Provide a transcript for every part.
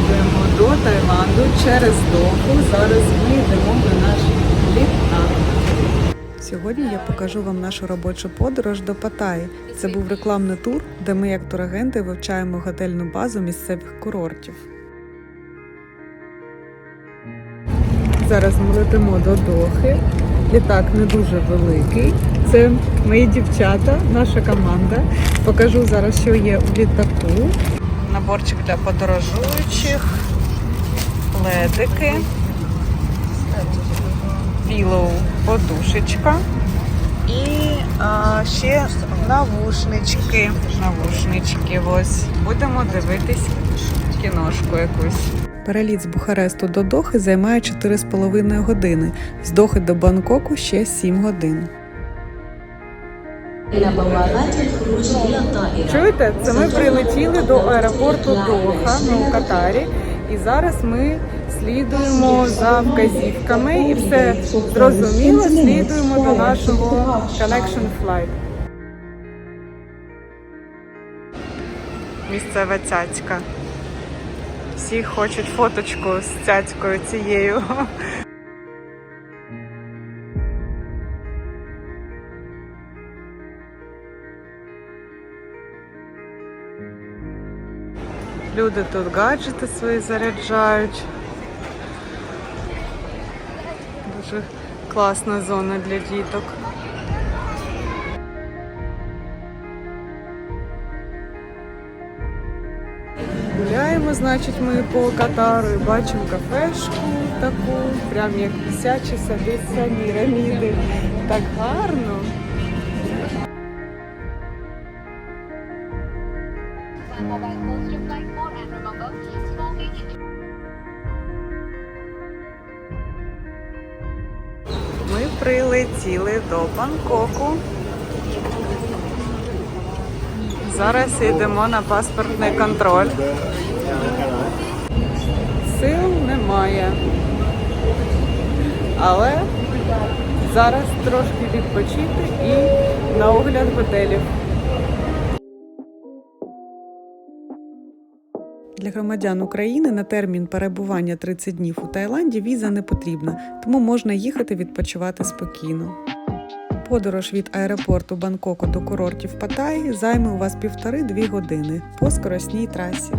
слідуємо до Таїланду через Доху. Зараз ми йдемо на наш літак. Сьогодні я покажу вам нашу робочу подорож до Паттайі. Це був рекламний тур, де ми, як турагенти, вивчаємо готельну базу місцевих курортів. Зараз ми летимо до Дохи. Літак не дуже великий. Це мої дівчата, наша команда. Покажу зараз, що є у літаку. Наборчик для подорожуючих, ледики, пілоу, подушечка і а, ще навушнички. Навушнички ось. Будемо дивитись кіношку якусь. Переліт з Бухаресту до Дохи займає 4,5 години. З Дохи до Бангкоку ще 7 годин. Чуєте, це ми прилетіли до аеропорту Доха ну, у Катарі. І зараз ми слідуємо за вказівками і все зрозуміло, слідуємо до нашого connection flight. Місцева цяцька. Всі хочуть фоточку з цяцькою цією. Люди тут гаджети свої заряджають. Дуже класна зона для діток. Гуляємо, значить, ми по Катару і бачимо кафешку таку, прям як висячі собі піраміди. Так гарно. Прилетіли до Бангкоку. Зараз йдемо на паспортний контроль. Сил немає. Але зараз трошки відпочити і на огляд готелів. Для громадян України на термін перебування 30 днів у Таїланді віза не потрібна, тому можна їхати відпочивати спокійно. Подорож від аеропорту Бангкоку до курортів Паттайі займе у вас півтори-дві години по скоростній трасі.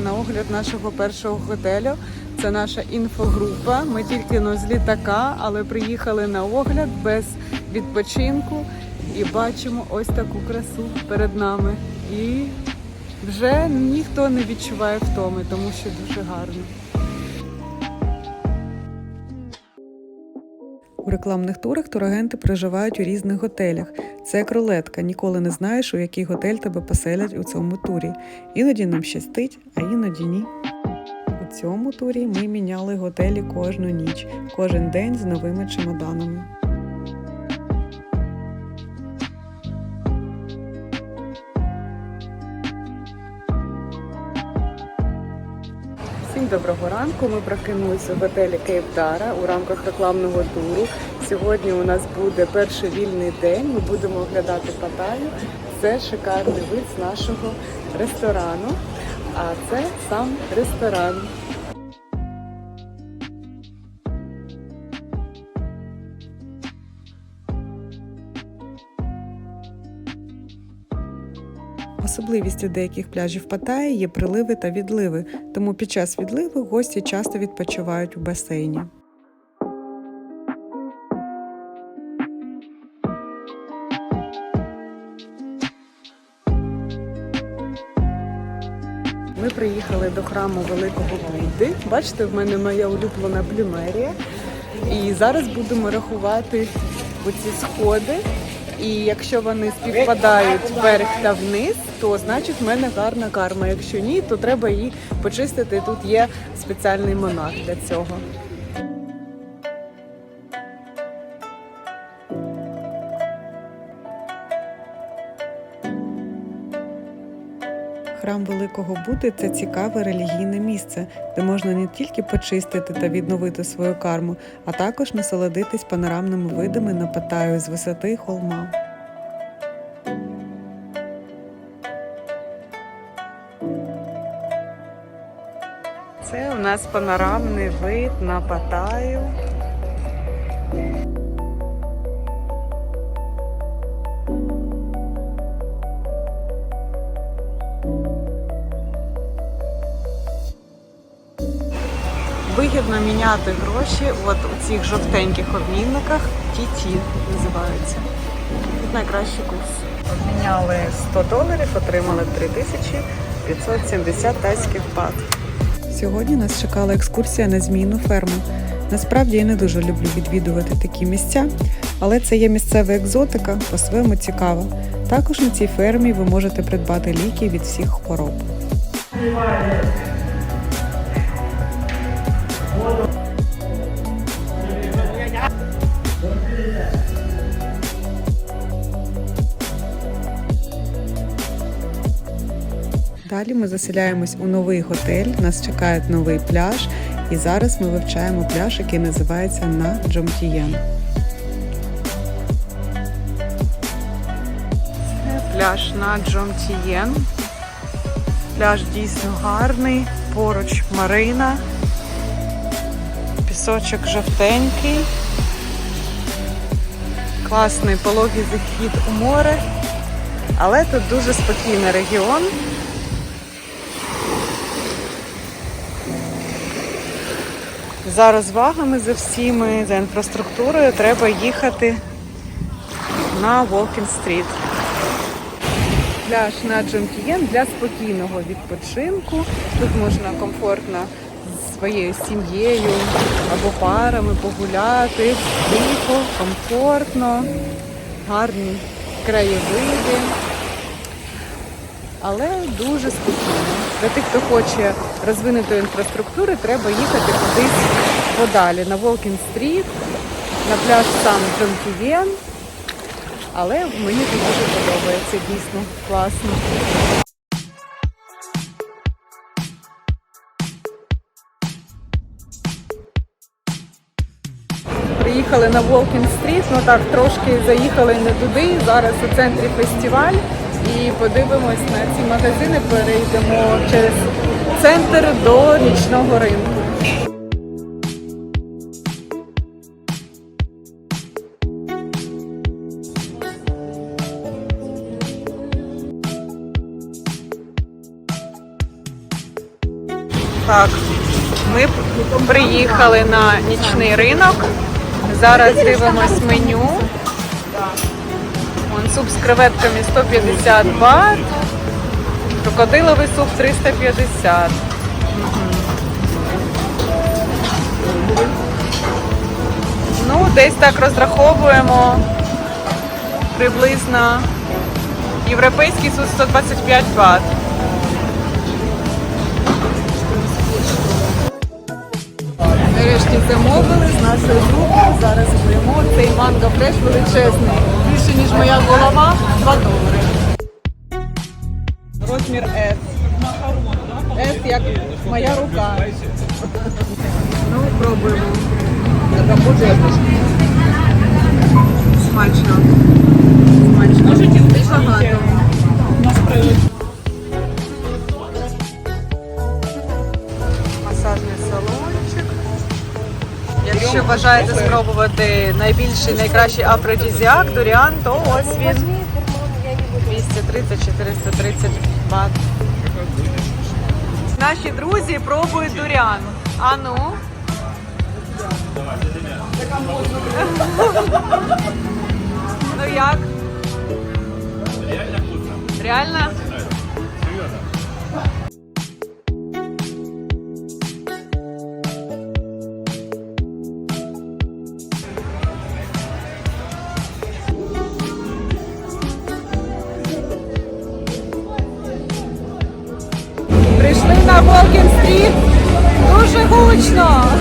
На огляд нашого першого готелю. Це наша інфогрупа. Ми тільки но з літака, але приїхали на огляд без відпочинку і бачимо ось таку красу перед нами. І вже ніхто не відчуває втоми, тому що дуже гарно. У рекламних турах турагенти проживають у різних готелях. Це як рулетка, ніколи не знаєш, у який готель тебе поселять у цьому турі. Іноді нам щастить, а іноді ні. У цьому турі ми міняли готелі кожну ніч, кожен день з новими чемоданами. Доброго ранку. Ми прокинулися в готелі Кейптара у рамках рекламного туру. Сьогодні у нас буде перший вільний день. Ми будемо оглядати Паттайю. Це шикарний вид з нашого ресторану. А це сам ресторан. Особливістю деяких пляжів Паттайі є приливи та відливи, тому під час відливу гості часто відпочивають у басейні. Ми приїхали до храму Великого Будди. Бачите, в мене моя улюблена плюмерія. І зараз будемо рахувати оці сходи. І якщо вони співпадають вверх та вниз, то значить в мене гарна карма. Якщо ні, то треба її почистити. Тут є спеціальний монах для цього. Храм Великого Будди це цікаве релігійне місце, де можна не тільки почистити та відновити свою карму, а також насолодитись панорамними видами на Паттаю з висоти холма. Це у нас панорамний вид на Паттаю. Міняти гроші от у цих жовтеньких обмінниках. Ті-ті називаються. Тут найкращий курс. Обміняли 100 доларів, отримали 3570 тайських бат. Сьогодні нас чекала екскурсія на змійну ферму. Насправді я не дуже люблю відвідувати такі місця, але це є місцева екзотика, по-своєму цікаво. Також на цій фермі ви можете придбати ліки від всіх хвороб. Далі ми заселяємось у новий готель. Нас чекає новий пляж, і зараз ми вивчаємо пляж, який називається на Джомтієн. Це пляж на Джомтієн. Пляж дійсно гарний, поруч Марина, пісочок жовтенький, класний пологий захід у море, але тут дуже спокійний регіон. За розвагами за всіми, за інфраструктурою треба їхати на Walking Street. Пляж на Джонкієн для спокійного відпочинку. Тут можна комфортно з своєю сім'єю або парами погуляти, тихо, комфортно, гарні краєвиди але дуже спокійно. Для тих, хто хоче розвинутої інфраструктури, треба їхати кудись подалі на Волкін Стріт, на пляж сам Джонківєн. Але мені тут дуже подобається, дійсно класно. Приїхали на Волкін Стріт, ну так трошки заїхали не туди. Зараз у центрі фестиваль і подивимось на ці магазини. Перейдемо через центр до нічного ринку. Так, ми приїхали на нічний ринок. Зараз дивимось меню. Суп з креветками 150 бат, крокодиловий суп 350. Ну, десь так розраховуємо приблизно європейський суп 125 бат. Нарешті замовили з нашою групою. Зараз беремо цей манго фреш величезний. Більше, ніж моя голова, 2 долари. Розмір S. S як моя рука. Ну, пробуємо. Смачно. Смачно. Багато. Якщо бажаєте спробувати найбільший, найкращий афродізіак, дуріан, то ось він. 230-430 бат. Наші друзі пробують дуріан. А ну. ну як? Реально? Прийшли Зручно!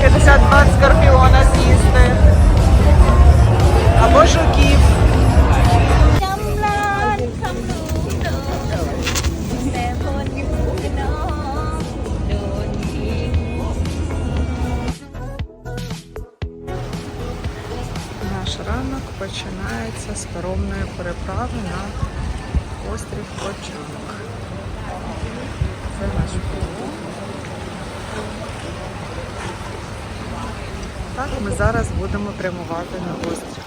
52 скорпіона з'їсти. Або жуків. Наш ранок починається з паромної переправи на острів Кочанок. Це наш пункт. Так, ми зараз будемо прямувати на острів.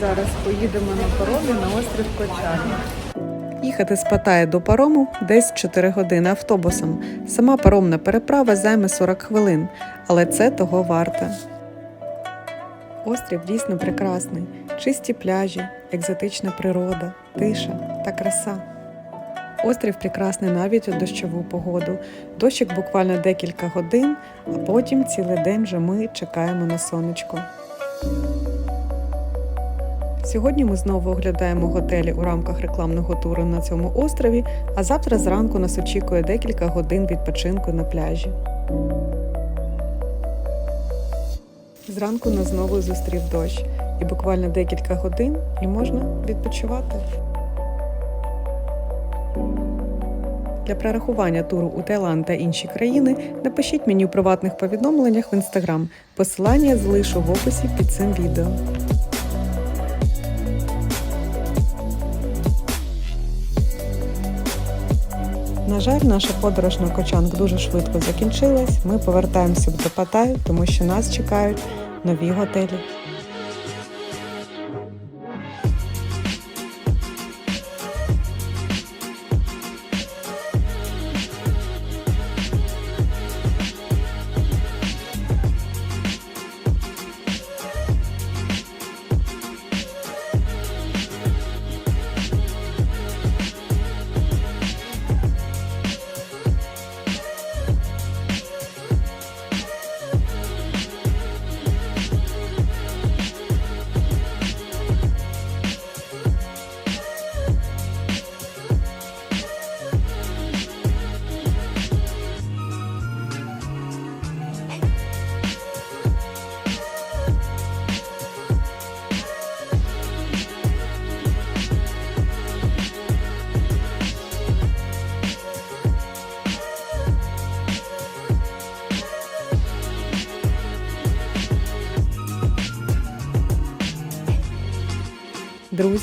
Зараз поїдемо на паромі на острів Кочанок. Їхати з Паттайі до парому десь 4 години автобусом. Сама паромна переправа займе 40 хвилин, але це того варте. Острів дійсно прекрасний, чисті пляжі, екзотична природа, тиша та краса. Острів прекрасний навіть у дощову погоду. Дощик буквально декілька годин, а потім цілий день вже ми чекаємо на сонечко. Сьогодні ми знову оглядаємо готелі у рамках рекламного туру на цьому острові, а завтра зранку нас очікує декілька годин відпочинку на пляжі. Зранку нас знову зустрів дощ, і буквально декілька годин і можна відпочивати. Для перерахування туру у Таїланд та інші країни напишіть мені у приватних повідомленнях в інстаграм. Посилання залишу в описі під цим відео. На жаль, наша подорож на Кочанг дуже швидко закінчилась. Ми повертаємося до Паттайі, тому що нас чекають нові готелі.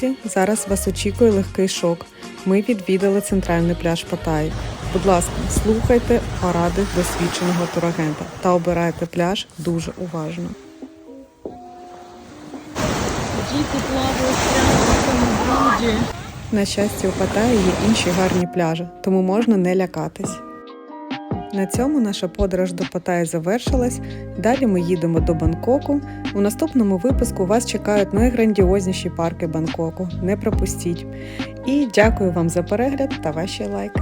Друзі, зараз вас очікує легкий шок. Ми відвідали центральний пляж Паттайі. Будь ласка, слухайте поради досвідченого турагента та обирайте пляж дуже уважно. На щастя, у Паттайі є інші гарні пляжі, тому можна не лякатись. На цьому наша подорож до Паттайі завершилась. Далі ми їдемо до Бангкоку. У наступному випуску вас чекають найграндіозніші парки Бангкоку. Не пропустіть. І дякую вам за перегляд та ваші лайки.